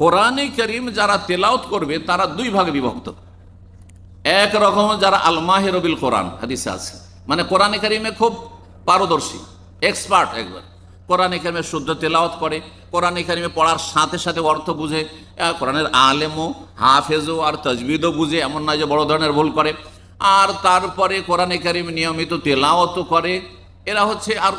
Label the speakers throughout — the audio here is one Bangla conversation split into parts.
Speaker 1: কোরআনে করিম যারা তেলাওত করবে, তারা দুই ভাগে বিভক্ত। এক রকম যারা আলমাহে রবিল কোরআন, হাদিসে আছে। মানে কোরআনে কারিমে খুব পারদর্শী, এক্সপার্ট একবার কোরআনে কারিমে শুদ্ধ তেলাওয়াত করে, কোরআনে কারিমে পড়ার সাথে সাথে অর্থ বুঝে কোরআনের আলেমও, হাফেজও আর তজবিদও বুঝে, এমন নয় যে বড় ধরনের ভুল করে। আর তারপরে কোরআনে কারিম নিয়মিত তেলাওয়াতও করে। এরা হচ্ছে আর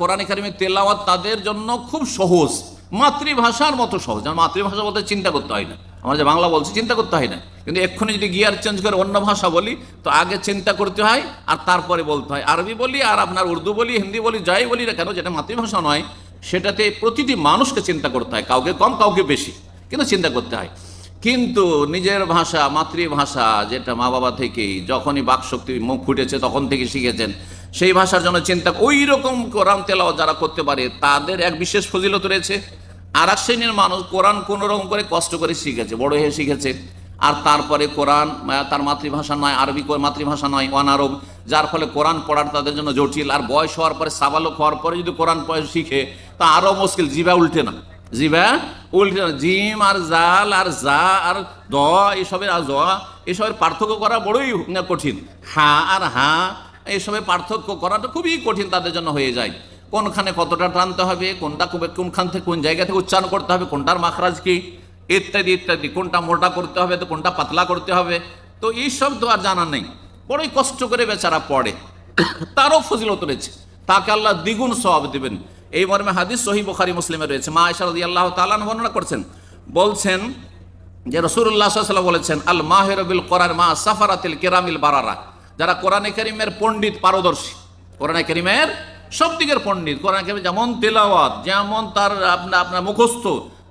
Speaker 1: কোরআনে কারিমে তেলাওয়াত তাদের জন্য খুব সহজ। মাতৃভাষার মতো সহজ। আর মাতৃভাষা বলতে চিন্তা করতে হয় না। আমরা যে বাংলা বলছি, চিন্তা করতে হয় না। কিন্তু এক্ষুনি যদি গিয়ার চেঞ্জ করে অন্য ভাষা বলি, তো আগে চিন্তা করতে হয়, আর তারপরে বলতে হয়। আরবি বলি, আর আপনার উর্দু বলি, হিন্দি বলি, যাই বলি না কেন, যেটা মাতৃভাষা নয়, সেটাতে প্রতিটি মানুষকে চিন্তা করতে হয়, কাউকে কম, কাউকে বেশি। কিন্তু চিন্তা করতে হয়। কিন্তু নিজের ভাষা, মাতৃভাষা, যেটা মা বাবা থেকেই, যখনই বাকশক্তি মুখ ফুটেছে, তখন থেকে শিখেছেন, সেই ভাষার জন্য চিন্তা ওই রকম কোরআন তেলাও যারা করতে পারে, তাদের এক বিশেষ ফজিলত রয়েছে। আর এক শ্রেণির মানুষ কোরআন কোনো রকম করে কষ্ট করে শিখেছে, বড় হয়ে শিখেছে। আর তারপরে কোরআন তার মাতৃভাষা নয়, আরবি মাতৃভাষা নয়, অনারব, যার ফলে কোরআন পড়ার তাদের জন্য জটিল। আর বয়স হওয়ার পরে, সাবালক হওয়ার পরে যদি কোরআন শিখে, তা আরও মুশকিল জিবা উল্টে না। জিবা উল্টে না। জিম আর জাল আর জা আর দ, এসবের আর জ, এসবের পার্থক্য করা বড়ই কঠিন। হা আর হা, এসবের পার্থক্য করাটা খুবই কঠিন তাদের জন্য হয়ে যায়। কোনখানে কতটা টানতে হবে, কোনটা কোনখান থেকে কোন জায়গা থেকে উচ্চারণ করতে হবে, কোনটার মাখরাজ কি, ইত্যাদি ইত্যাদি, কোনটা মোটা করতে হবে, তো কোনটা পাতলা করতে হবে, তো এইসব তো আর জানা নেই। বড়ই কষ্ট করে বেচারা পড়ে। তারও ফজিলত রয়েছে। তাকে আল্লাহ দ্বিগুণ সব দেবেন। এই মর্মে হাদিস সহি বুখারি, মুসলিমে রয়েছে। মা রাদিয়াল্লাহু আল্লাহ তালান বর্ণনা করছেন। বলছেন যে রসুল্লাহ সাল্লাম বলেছেন, আল মাহেরবিল কোরআন মা সাফারাতিল কেরামিল বারারা। যারা কোরআনে করিমের পণ্ডিত, পারদর্শী, কোরআনে করিমের সব দিকের পণ্ডিত, কোরআন করিম যেমন তেলাওয়াত, যেমন তার আপনার আপনার মুখস্থ,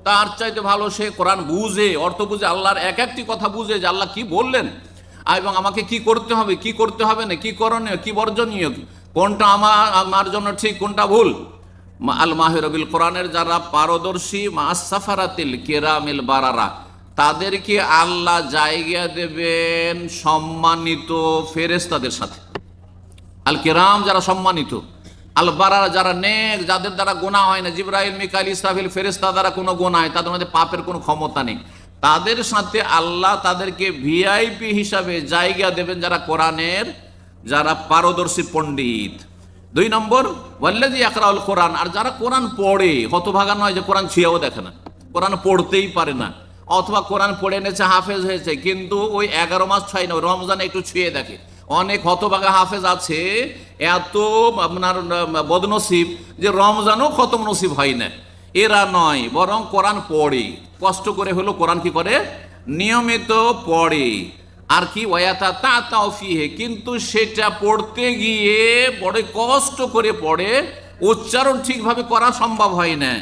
Speaker 1: তার চাইতে ভালো সে কোরআন বুঝে, অর্থ বুঝে, আল্লাহর এক একটি কথা বুঝে যে আল্লাহ কি বললেন এবং আমাকে কি করতে হবে, কি করতে হবে না, কি করণীয়, কি বর্জনীয়, কোনটা আমার আমার জন্য ঠিক, কোনটা ভুল? আল মাহিরবিল কোরআনের যারা পারদর্শী, মা সাফারাতিল কেরামিল বারারা, তাদেরকে আল্লাহ জায়গা দেবেন সম্মানিত ফেরেস্তাদের সাথে। আল কেরাম যারা সম্মানিত আল বারারা যারা নেক, যাদের দ্বারা গোনা হয় না, জিব্রাইল, মিকাইল, ইসরাফিল ফেরেস্তা দ্বারা কোনো গোনা হয়, তাদের মধ্যে পাপের কোনো ক্ষমতা নেই। তাদের সাথে আল্লাহ তাদেরকে ভিআইপি হিসাবে জায়গা দেবেন যারা কোরআনের, যারা পারদর্শী পণ্ডিত। দুই নম্বর ওয়াল্লাজি আকরাউল কোরআন আর যারা কোরআন পড়ে, হতভাগা নয় যে কোরআন ছুঁয়েও দেখে না। কোরআন পড়তেই পারে না। অথবা কোরআন পড়ে এনেছে, হাফেজ হয়েছে, কিন্তু ওই এগারো মাস ছয় না রমজানে একটু ছুঁয়ে দেখে। অনেক হতভাগা হাফেজ আছে, এত আপনার বদনসিব যে রমজানও খতম নসিব হয় না। এরা নয়, বরং কোরআন পড়ে। কষ্ট করে হলো কোরআন কি করে? নিয়মিত পড়ে। আর কি, ওয়াতা তা তাওফিহে কিন্তু সেটা পড়তে গিয়ে বড় কষ্ট করে পড়ে, উচ্চারণ ঠিকভাবে করা সম্ভব হয় না।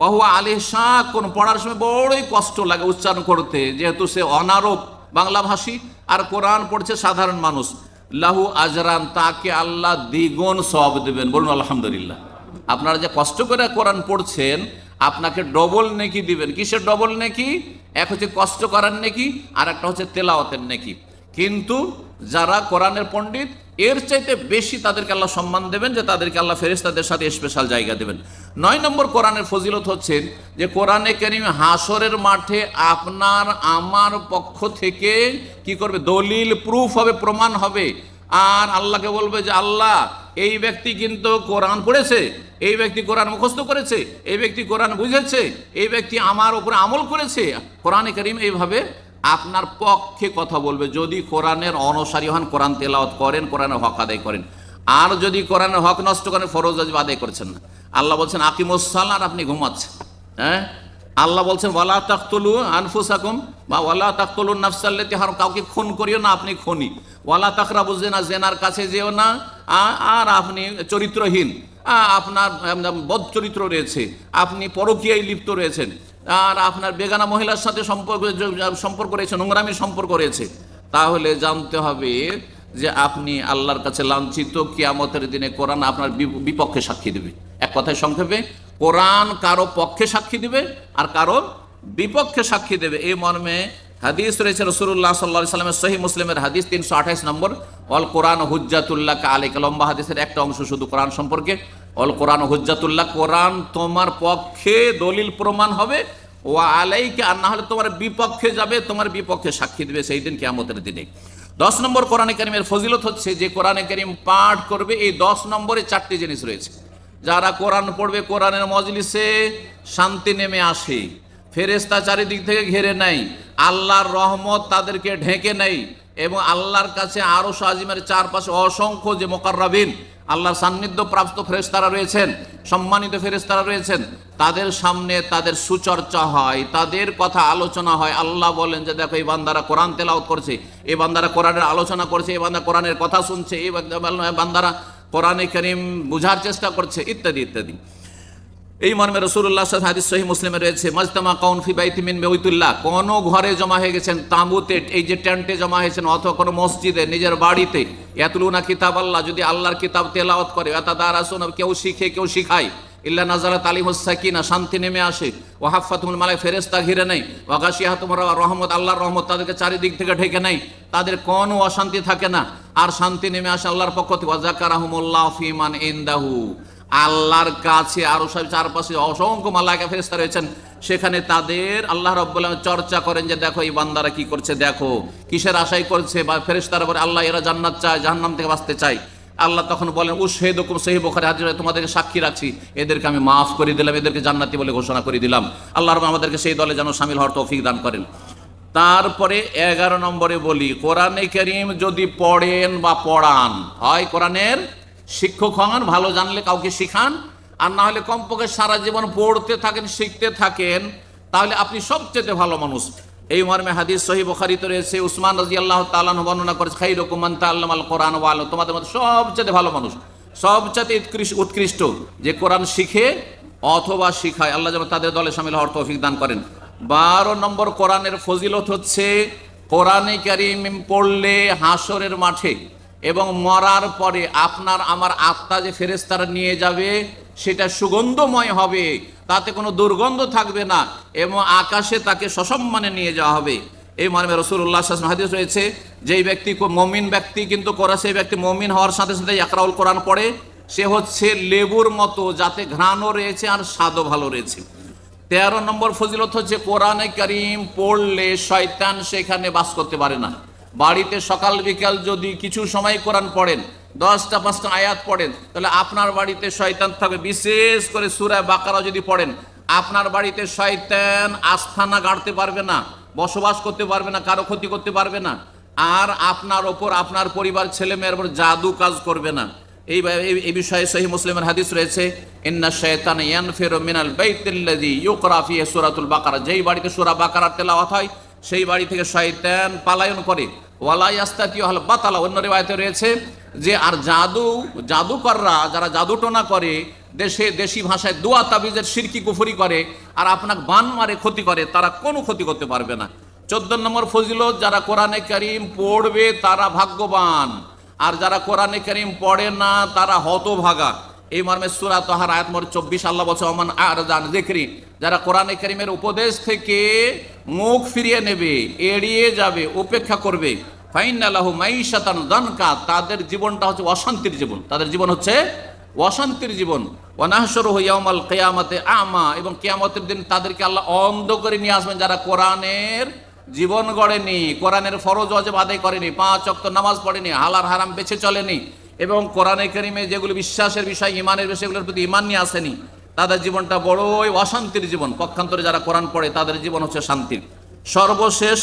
Speaker 1: বহু আলে শাহ কোন পড়ার সময় বড়ই কষ্ট লাগে উচ্চারণ করতে, যেহেতু সে অনারব বাংলা ভাষী আর কোরআন পড়ছে সাধারণ মানুষ। লাহু আজরান, তাকে আল্লাহ দ্বিগুণ সব দেবেন। বলুন, আলহামদুলিল্লাহ। আপনারা যে কষ্ট করে কোরআন পড়ছেন, আপনাকে ডবল নেকি দিবেন। কিসের ডবল নেকি? এক হচ্ছে কষ্ট করার নেকি, আর একটা হচ্ছে তেলাওয়াতের নেকি। কিন্তু যারা কোরআনের পণ্ডিত, এর চাইতে বেশি তাদেরকে আল্লাহ সম্মান দেবেন যে তাদেরকে আল্লাহ ফেরেস্তাদের সাথে স্পেশাল জায়গা দেবেন। নয় নম্বর কোরআনের ফজিলত হচ্ছে যে কোরআনে করিম হাসরের মাঠে আপনার, আমার পক্ষ থেকে কি করবে? দলিল প্রুফ হবে, প্রমাণ হবে। আর আল্লাহকে বলবে যে, আল্লাহ, এই ব্যক্তি কিন্তু কোরআন পড়েছে, এই ব্যক্তি কোরআন মুখস্থ করেছে, এই ব্যক্তি কোরআন বুঝেছে, এই ব্যক্তি আমার উপরে আমল করেছে। কোরআনে করিম এইভাবে আপনার পক্ষে কথা বলবে। যদি কোরআনের অনুসারী হন, কোরআন তেলাওয়াত করেন, কোরআনের হক আদায় করেন। আর যদি কোরআনের হক নষ্ট করেন, ফরজ আজব আদায় করছেন না। আল্লাহ বলছেন আকিমুসাল আর আপনি ঘুমাচ্ছেন। হ্যাঁ? আল্লাহ বলছেন, ওয়ালা তাকতলু আনফুসাকুম বা ওয়ালা তাকতলু নাফসাল্লাতি হার কাউকে খুন করিও না, আপনি খুনি। ওয়ালা তাকরাবু জেনা জেনার কাছে যেও না। আর আপনি চরিত্রহীন। আপনার বদ চরিত্র রয়েছে। আপনি পরকীয়ায় লিপ্ত রয়েছেন। আর আপনার বেগানা মহিলার সাথে সম্পর্ক সম্পর্ক রয়েছে, নোংরামির সম্পর্ক রয়েছে। তাহলে জানতে হবে যে আপনি আল্লাহর কাছে লাঞ্ছিত, কিয়ামতের দিনে কোরআন আপনার বিপক্ষে সাক্ষী দেবে। এক কথায় সংক্ষেপে, কোরআন কারও পক্ষে সাক্ষী দিবে আর কারও বিপক্ষে সাক্ষী দেবে। এই মর্মে হাদিস রয়েছে রসুল্লাহ সাল্লাহ সাল্লামের সহি মুসলিমের হাদিস তিনশো আঠাইশ নম্বর, অল কোরআন হুজ্জাতুল্লাহ আলিক লম্বা হাদিসের একটা অংশ শুধু কোরআন সম্পর্কে। অল কোরআন হুজ্জাতুল্লাহ, কোরআন তোমার পক্ষে দলিল প্রমাণ হবে। ও আলাইকে, আর না হলে তোমার বিপক্ষে যাবে, তোমার বিপক্ষে সাক্ষী দেবে সেই দিন কেমতের দিনে। দশ নম্বর কোরআনে কারিমের ফজিলত হচ্ছে যে কোরআনে কারিম পাঠ করবে, এই দশ নম্বরে চারটি জিনিস রয়েছে। যারা কোরআন পড়বে, কোরআনের মজলিসে শান্তি নেমে আসে। ফেরেস্তা চারিদিক থেকে ঘেরে নেয়। আল্লাহর রহমত তাদেরকে ঢেকে নেয় এবং আল্লাহর কাছে আরও সাজিমের চারপাশে অসংখ্য যে মোকাররাবিন আল্লাহর সান্নিধ্য প্রাপ্ত ফেরেস্তারা রয়েছেন, সম্মানিত ফেরেস্তারা রয়েছেন। তাদের সামনে তাদের সুচর্চা হয়, তাদের কথা আলোচনা হয়। আল্লাহ বলেন যে, দেখো, এই বান্দারা কোরআন তেলাওত করছে, এই বান্দারা কোরআনের আলোচনা করছে, এই বান্দা কোরআনের কথা শুনছে, এই বান্দারা কোরআনে করিম বুঝার চেষ্টা করছে, ইত্যাদি ইত্যাদি। এই মর্মে রসুল্লাহ হাদিস সহি মুসলিমে রয়েছে, মাজতামা কাউন ফি বাইতি মিন বেউতুল্লাহ কোন ঘরে জমা হয়ে গেছেন, তাঁবুতে, এই যে টেন্টে জমা হয়েছেন, অথবা কোনো মসজিদে, নিজের বাড়িতে, ইয়াতলুনা কিতাব আল্লাহ, যদি আল্লাহর কিতাব তেলাওয়াত করে এত দারাসুন কেউ শিখে, কেউ শিখায়। ইল্লা নাজারাত আলী হুসাকিনা শান্তি নেমে আসে। ও হাফাতুল মালায় ফেরেস্তা ঘিরে নেই ওয়াগাশিয়া তোমরা রহমত, আল্লাহর রহমত তাদেরকে চারিদিক থেকে ঢেকে নেই তাদের কোনো অশান্তি থাকে না। আর শান্তি নেমে আসে আল্লাহর পক্ষ থেকে। ওয়াজাকারাহুমুল্লাহ ফিমান ইনদাহু। আল্লাহর কাছে, আরও সব চারপাশে অসংখ্য মালাকা ফেরেস্তা রয়েছেন। সেখানে তাদের আল্লাহ আলামিন চর্চা করেন যে, দেখো এই বান্দারা কি করছে, দেখো। কিসের আশাই করছে? বা ফেরেস্তারা বলে আল্লাহ, এরা জান্নাত চায়, জাহান্নাম থেকে বাঁচতে চায়। আল্লাহ তখন বলেন ও শেদ হুকুম সেই বোখারে হাজির তোমাদেরকে সাক্ষী রাখছি। এদেরকে আমি মাফ করে দিলাম, এদেরকে জান্নাতি বলে ঘোষণা করে দিলাম। আল্লাহ রব আমাদেরকে সেই দলে যেন সামিল হওয়ার তৌফিক দান করেন। তারপরে এগারো নম্বরে বলি, কোরআনে করিম যদি পড়েন বা পড়ান। হয় কোরআনের শিক্ষক হন, ভালো জানলে কাউকে শিখান, আর না হলে কমপক্ষে সারা জীবন পড়তে থাকেন, শিখতে থাকেন, তাহলে আপনি সবচেয়ে ভালো মানুষ। এই মর্মে হাদিস সহি বখারিতে রয়েছে, উসমান রাজি আল্লাহ তালান বর্ণনা করেছে খাই রকমান আল্লাহ আল কোরআন ওয়াল তোমাদের মধ্যে সবচেয়ে ভালো মানুষ, সবচেয়ে উৎকৃষ্ট উৎকৃষ্ট যে কোরআন শিখে অথবা শিখায়। আল্লাহ যেন তাদের দলে সামিল হওয়ার তৌফিক দান করেন। বারো নম্বর কোরআনের ফজিলত হচ্ছে, কোরআনে কারিম পড়লে হাসরের মাঠে এবং মরার পরে আপনার আমার আত্মা যে ফেরেস্তারা নিয়ে যাবে, সেটা সুগন্ধময় হবে, তাতে কোনো দুর্গন্ধ থাকবে না, এবং আকাশে তাকে সসম্মানে নিয়ে যাওয়া হবে। এই মর্মে রসুল্লাহ হাদিস রয়েছে, যেই ব্যক্তি মমিন ব্যক্তি, কিন্তু করা সেই ব্যক্তি মমিন হওয়ার সাথে সাথে একরাউল কোরআন পড়ে, সে হচ্ছে লেবুর মতো, যাতে ঘ্রাণও রয়েছে আর স্বাদও ভালো রয়েছে। তেরো নম্বর ফজিলত হচ্ছে, কোরআনে করিম পড়লে শয়তান সেখানে বাস করতে পারে না। বাড়িতে সকাল বিকাল যদি কিছু সময় কোরআন পড়েন, দশটা, পাঁচটা আয়াত পড়েন, তাহলে আপনার বাড়িতে শয়তান থাকবে। বিশেষ করে সুরায় বাকারা যদি পড়েন, আপনার বাড়িতে শয়তান আস্থানা গাড়তে পারবে না, বসবাস করতে পারবে না, কারও ক্ষতি করতে পারবে না, আর আপনার ওপর আপনার পরিবার ছেলে মেয়ের উপর জাদু কাজ করবে না। এই এই বিষয়ে সহি মুসলিমের হাদিস রয়েছে, ইন্না শয়তান ইয়ানফিরু মিনাল বাইতিল্লাযী ইউকরা ফিহি সূরাতুল বাকারা। যেই বাড়িতে সূরা বাকারা তেলাওয়াত হয় সেই বাড়ি থেকে শয়তান পালায়ন করে। ওয়ালা ইয়াস্তাতিউ আল বাতালা। অন্য রিওয়ায়াতে রয়েছে যে, আর জাদু, জাদুকররা যারা জাদুটোনা করে, দেশে, দেশি ভাষায় দোয়া তাবিজের সিরকি কুফরি করে, আর আপনাকে বান মারে ক্ষতি করে, তারা কোনো ক্ষতি করতে পারবে না। চোদ্দ নম্বর ফজিলত, যারা কোরআনে করিম পড়বে, তারা ভাগ্যবান। আর যারা কোরআনে করিম পড়ে না, তারা হতভাগা। এই মর্মে সুরা তোহার আয়াত মর চব্বিশ, আল্লাহ বছর অমান আর জান দেখরি যারা কোরআনে করিমের উপদেশ থেকে মুখ ফিরিয়ে নেবে, এড়িয়ে যাবে, উপেক্ষা করবে দানকা, তাদের জীবনটা হচ্ছে অশান্তির জীবন। তাদের জীবন হচ্ছে অশান্তির জীবন। অনাহসর হইয়ামাল কেয়ামতে আমা, এবং কেয়ামতের দিন তাদেরকে আল্লাহ অন্ধ করে নিয়ে আসবেন যারা কোরআনের জীবন গড়েনি, কোরআনের ফরজ অজেব আদায় করেনি, পাঁচ অক্ত নামাজ পড়েনি হালার হারাম বেছে চলেনি। এবং কোরআনে করিমে যেগুলো বিশ্বাসের বিষয় ইমানের বিষয়, এগুলোর প্রতি ইমান নিয়ে আসেনি, তাদের জীবনটা বড়ই অশান্তির জীবন। পক্ষান্তরে যারা কোরআন পড়ে, তাদের জীবন হচ্ছে শান্তির। সর্বশেষ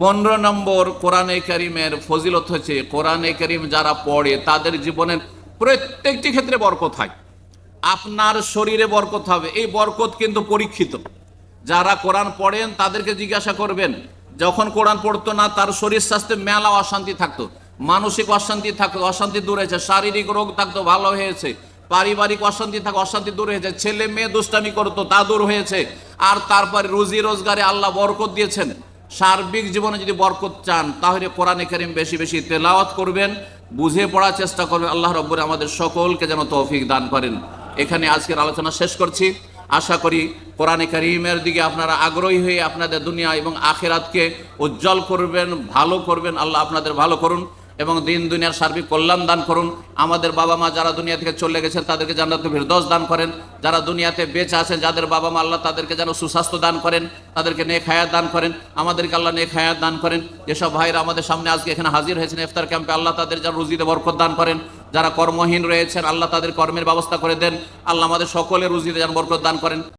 Speaker 1: পনেরো নম্বর কোরআনে করিমের ফজিলত হচ্ছে, কোরআনে করিম যারা পড়ে, তাদের জীবনের প্রত্যেকটি ক্ষেত্রে বরকত হয়। আপনার শরীরে বরকত হবে, এই বরকত কিন্তু পরীক্ষিত। যারা কোরআন পড়েন, তাদেরকে জিজ্ঞাসা করবেন, যখন কোরআন পড়তো না, তার শরীর স্বাস্থ্যে মেলা অশান্তি থাকতো। মানসিক অশান্তি থাকতো অশান্তি দূর হয়েছে, শারীরিক রোগ থাকতো ভালো হয়েছে, পারিবারিক অশান্তি থাকতো অশান্তি দূর হয়েছে, ছেলে মেয়ে দুষ্টামি করতো তা দূর হয়েছে। আর তারপরে রুজি রোজগারে আল্লাহ বরকত দিয়েছেন। সার্বিক জীবনে যদি বরকত চান, তাহলে কোরআনে করিম বেশি বেশি তেলাওয়াত করবেন, বুঝে পড়ার চেষ্টা করবেন। আল্লাহ রব্বরে আমাদের সকলকে যেন তৌফিক দান করেন। এখানে আজকের আলোচনা শেষ করছি। আশা করি কোরআনে করিমের দিকে আপনারা আগ্রহী হয়ে আপনাদের দুনিয়া এবং আখেরাতকে উজ্জ্বল করবেন, ভালো করবেন। আল্লাহ আপনাদের ভালো করুন। এবং দিন দুনিয়ার সার্বিক কল্যাণ দান করুন। আমাদের বাবা মা যারা দুনিয়া থেকে চলে গেছেন, তাদেরকে জান্নাতুল ফিরদৌস দান করেন। যারা দুনিয়াতে বেঁচে আছেন, যাদের বাবা মা আল্লাহ তাদেরকে যেন সুস্বাস্থ্য দান করেন, তাদেরকে নেক হায়াত দান করেন। আমাদেরকে আল্লাহ নেক হায়াত দান করেন। যেসব ভাইরা আমাদের সামনে আজকে এখানে হাজির হয়েছেন ইফতার ক্যাম্পে। আল্লাহ তাদের যেন রুজিতে বরকত দান করেন। যারা কর্মহীন রয়েছেন, আল্লাহ তাদের কর্মের ব্যবস্থা করে দেন। আল্লাহ আমাদের সকলের রুজিতে যেন বরকত দান করেন।